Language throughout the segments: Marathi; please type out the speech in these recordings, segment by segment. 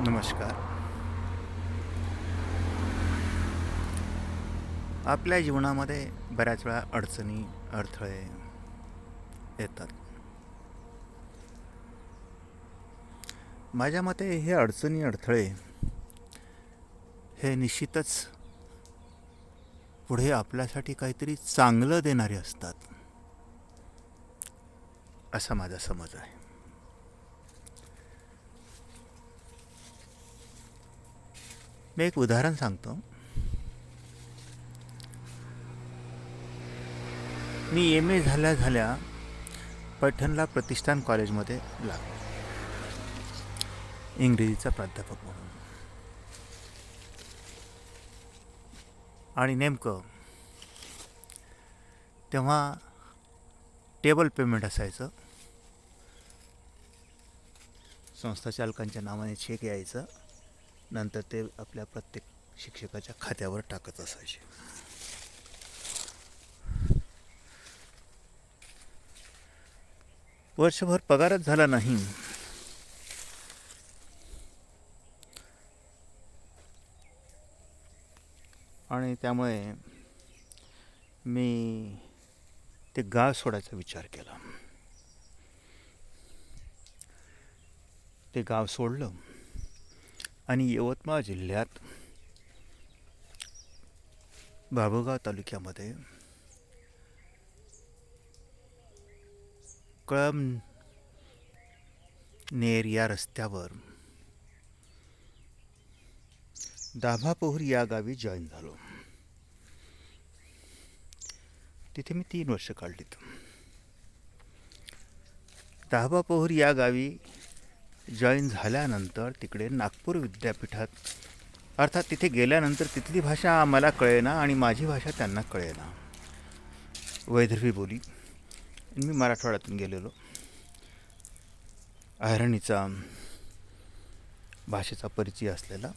नमस्कार. आपल्या जीवनामध्ये बऱ्याच वेळा अडचणी अडथळे येतात. माझ्या मते हे अडचणी अडथळे हे निश्चितच पुढे आपल्यासाठी काहीतरी चांगलं देणारे असतात असा माझा समज आहे. मी एक उदाहरण सांगतो. मी एम ए झाल्या झाल्या पैठणला प्रतिष्ठान कॉलेजमध्ये लागलो. इंग्रजीचा प्राध्यापक म्हणून. आणि नेमकं तेव्हा टेबल पेमेंट असायचं. संस्था चालकांच्या नावाने चेक यायचं. नंतर ते आपल्या प्रत्येक शिक्षकाच्या खात्यावर टाकत असायचे. वर्षभर पगारच झाला नाही. आणि त्यामुळे मी ते गाव सोडायचा विचार केला. ते गाव सोडलं. आणि यवतमाळ जिल्ह्यात बाभुळगाव तालुक्यामध्ये कळम नेर या रस्त्यावर दाभापोहर या गावी जॉईन झालो. तिथे मी तीन वर्ष काढलीत. दाभापोहर या गावी जॉईन झाल्यानंतर तिकडे नागपूर विद्यापीठात अर्थात तिथे गेल्यानंतर तिथली भाषा आम्हाला कळेना आणि माझी भाषा त्यांना कळेना. वैदर्भी बोली. मी मराठवाड्यातून गेलेलो. अहिरणीचा भाषेचा परिचय असलेला.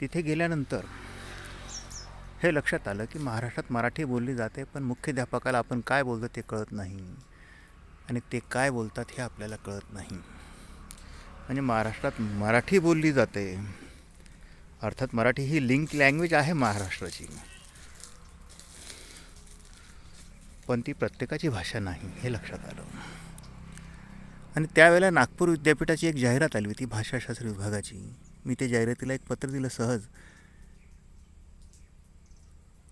तिथे गेल्यानंतर हे लक्षात आलं की महाराष्ट्रात मराठी बोलली जाते पण मुख्याध्यापकाला आपण काय बोलतो ते कळत नाही. आणि ते काय बोलतात हे आपल्याला कळत नाही. म्हणजे महाराष्ट्रात मराठी बोलली जाते. अर्थात मराठी ही लिंक लँग्वेज आहे महाराष्ट्राची. पण ती प्रत्येकाची भाषा नाही हे लक्षात आलं. आणि त्यावेळेला नागपूर विद्यापीठाची एक जाहिरात आली होती भाषाशास्त्र विभागाची. मी ते जाहिरातीला एक पत्र दिलं सहज.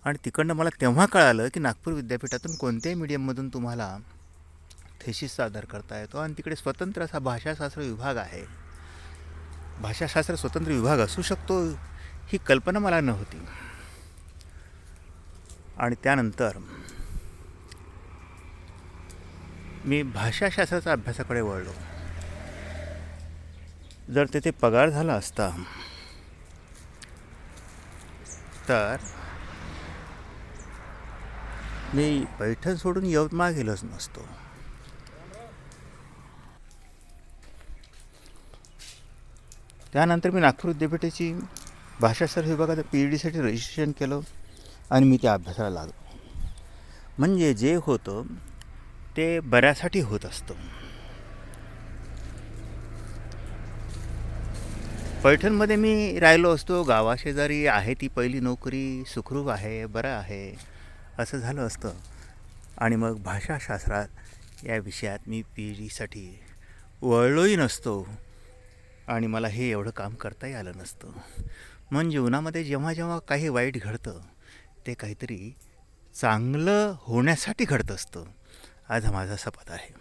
आणि तिकडनं मला तेव्हा कळालं की नागपूर विद्यापीठातून कोणत्याही मीडियममधून तुम्हाला थेसिस सादर करता येतो आणि तिकडे स्वतंत्र असा भाषाशास्त्र विभाग आहे. भाषाशास्त्र स्वतंत्र विभाग असू शकतो ही कल्पना मला नव्हती. आणि त्यानंतर मी भाषाशास्त्राच्या अभ्यासाकडे वळलो. जर तेथे पगार झाला असता तर मी पैठण सोडून यवतमाळ गेलोच नसतो. त्यानंतर मी नागपूर विद्यापीठाची भाषाशास्त्र विभागात पी एच डीसाठी रजिस्ट्रेशन केलं आणि मी त्या अभ्यासाला लागलो. म्हणजे जे होतं ते बऱ्यासाठी होत असतं. पैठणमध्ये मी राहिलो असतो गावाशेजारी आहे ती पहिली नोकरी सुखरूप आहे बरं आहे असं झालं असतं. आणि मग भाषाशास्त्रात या विषयात मी पी एच डीसाठी वळलोही नसतो. आणि मला हे एवढं काम करताही आलं नसतं. म्हणजे मन जीवनामध्ये जेव्हा जेव्हा काही वाईट घडतं ते काहीतरी चांगलं होण्यासाठी घडत असतं. आज हा माझा शपथ आहे.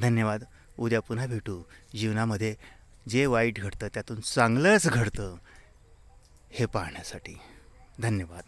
धन्यवाद. उद्या पुन्हा भेटू. जीवनामध्ये जे वाईट घडतं त्यातून चांगलंच घडतं हे पाहण्यासाठी. धन्यवाद.